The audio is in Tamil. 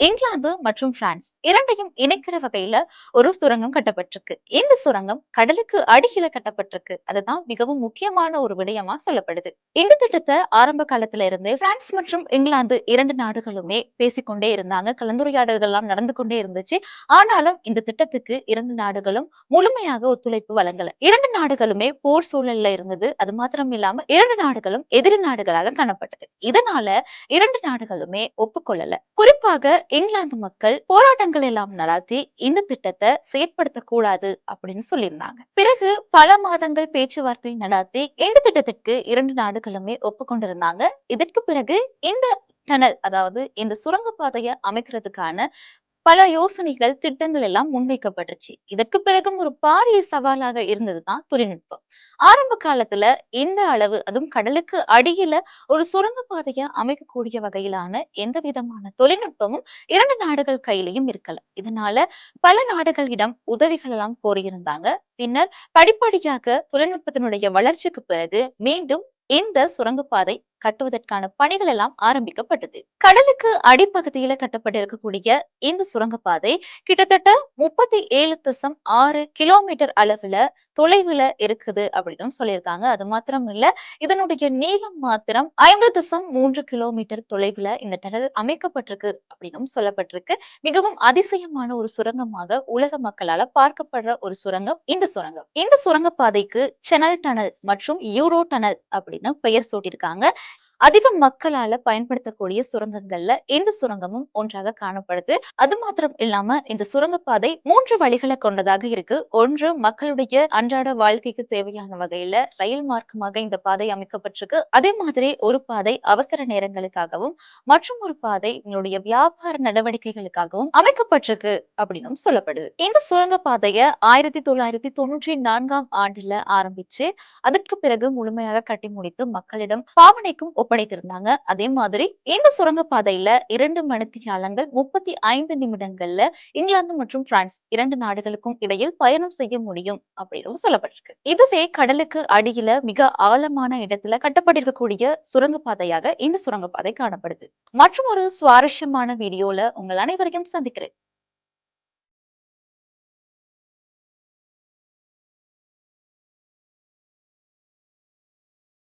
இங்கிலாந்து மற்றும் பிரான்ஸ் இரண்டையும் இணைக்கிற வகையில ஒரு சுரங்கம் கட்டப்பட்டிருக்கு. இந்த சுரங்கம் கடலுக்கு அடியில கட்டப்பட்டிருக்கு. அதுதான் மிகவும் முக்கியமான ஒரு விடயமா சொல்லப்படுது. இந்த திட்டத்தை ஆரம்ப காலத்துல இருந்தே பிரான்ஸ் மற்றும் இங்கிலாந்து இரண்டு நாடுகளுமே பேசிக்கொண்டே இருந்தாங்க. கலந்துரையாடல்கள் எல்லாம் நடந்து கொண்டே இருந்துச்சு. ஆனாலும் இந்த திட்டத்துக்கு இரண்டு நாடுகளும் முழுமையாக ஒத்துழைப்பு வழங்கல. இரண்டு நாடுகளுமே போர் சூழல்ல இருந்தது. அது மாத்திரம் இல்லாம இரண்டு நாடுகளும் எதிரி நாடுகளாக காணப்பட்டது. இதனால இரண்டு நாடுகளுமே ஒப்புக்கொள்ளல. குறிப்பாக இங்கிலாந்து மக்கள் போராட்டங்கள் எல்லாம் நடத்தி இந்த திட்டத்தை செயற்படுத்த கூடாது அப்படின்னு சொல்லியிருந்தாங்க. பிறகு பல மாதங்கள் பேச்சுவார்த்தை நடத்தி இந்த திட்டத்திற்கு இரண்டு நாடுகளுமே ஒப்புக்கொண்டிருந்தாங்க இதற்கு பிறகு இந்த டனல் அதாவது இந்த சுரங்கப்பாதையை அமைக்கிறதுக்கான பல யோசனைகள் திட்டங்கள் எல்லாம் முன்வைக்கப்பட்டுச்சு. இதற்கு பிறகும் ஒரு பாரிய சவாலாக இருந்ததுதான் தொழில்நுட்பம். ஆரம்ப காலத்துல இந்த அளவு அதுவும் கடலுக்கு அடியில ஒரு சுரங்கப்பாதையை அமைக்கக்கூடிய வகையிலான எந்த விதமான தொழில்நுட்பமும் இரண்டு நாடுகள் கையிலையும் இருக்கல. இதனால பல நாடுகளிடம் உதவிகள் எல்லாம் கோரியிருந்தாங்க. பின்னர் படிப்படியாக தொழில்நுட்பத்தினுடைய வளர்ச்சிக்கு பிறகு மீண்டும் இந்த சுரங்கப்பாதை கட்டுவதற்கான பணிகள் எல்லாம் ஆரம்பிக்கப்பட்டது. கடலுக்கு அடிப்பகுதியில கட்டப்பட்டிருக்கக்கூடிய இந்த சுரங்கப்பாதை கிட்டத்தட்ட முப்பத்தி ஏழு தசம் ஆறு கிலோமீட்டர் அளவுல தொலைவுல இருக்குது அப்படின்னு சொல்லியிருக்காங்க. அது மாத்திரம் இல்ல இதனுடைய நீளம் மாத்திரம் ஐம்பது தசம் மூன்று கிலோமீட்டர் தொலைவுல இந்த டனல் அமைக்கப்பட்டிருக்கு அப்படின்னு சொல்லப்பட்டிருக்கு. மிகவும் அதிசயமான ஒரு சுரங்கமாக உலக மக்களால பார்க்கப்படுற ஒரு சுரங்கம் இந்த சுரங்கம். இந்த சுரங்கப்பாதைக்கு செனல் டனல் மற்றும் யூரோ டனல் அப்படின்னு பெயர் சூட்டியிருக்காங்க. அதிக மக்களால பயன்படுத்தக்கூடிய சுரங்கங்கள்ல இந்த சுரங்கமும் ஒன்றாக காணப்படுது. அது மாத்திரம் இல்லாம இந்த சுரங்கப்பாதை மூன்று வழிகளை கொண்டதாக இருக்கு. ஒன்று மக்களுடைய அன்றாட வாழ்க்கைக்கு தேவையான வகையில ரயில் மார்க்கமாக இந்த பாதை அமைக்கப்பட்டிருக்கு. அதே மாதிரி ஒரு பாதை அவசர நேரங்களுக்காகவும் மற்றும் ஒரு பாதை உங்களுடைய வியாபார நடவடிக்கைகளுக்காகவும் அமைக்கப்பட்டிருக்கு அப்படின்னு சொல்லப்படுது. இந்த சுரங்கப்பாதைய ஆயிரத்தி தொள்ளாயிரத்தி தொண்ணூற்றி நான்காம் ஆண்டுல ஆரம்பிச்சு அதற்கு பிறகு முழுமையாக கட்டி முடித்து மக்களிடம் பாவனைக்கும் ஒப்படைத்திருந்தாங்க. அதே மாதிரி இந்த சுரங்கப்பாதையில இரண்டு மணித்தியாலங்கள் முப்பத்தி ஐந்து நிமிடங்கள்ல இங்கிலாந்து மற்றும் பிரான்ஸ் இரண்டு நாடுகளுக்கும் இடையில் பயணம் செய்ய முடியும் அப்படின்னு சொல்லப்பட்டிருக்கு. இதுவே கடலுக்கு அடியில மிக ஆழமான இடத்துல கட்டப்பட்டிருக்கக்கூடிய சுரங்கப்பாதையாக இந்த சுரங்கப்பாதை காணப்படுது. மற்றும் ஒரு சுவாரஸ்யமான வீடியோல உங்கள் அனைவரையும் சந்திக்கிறேன்.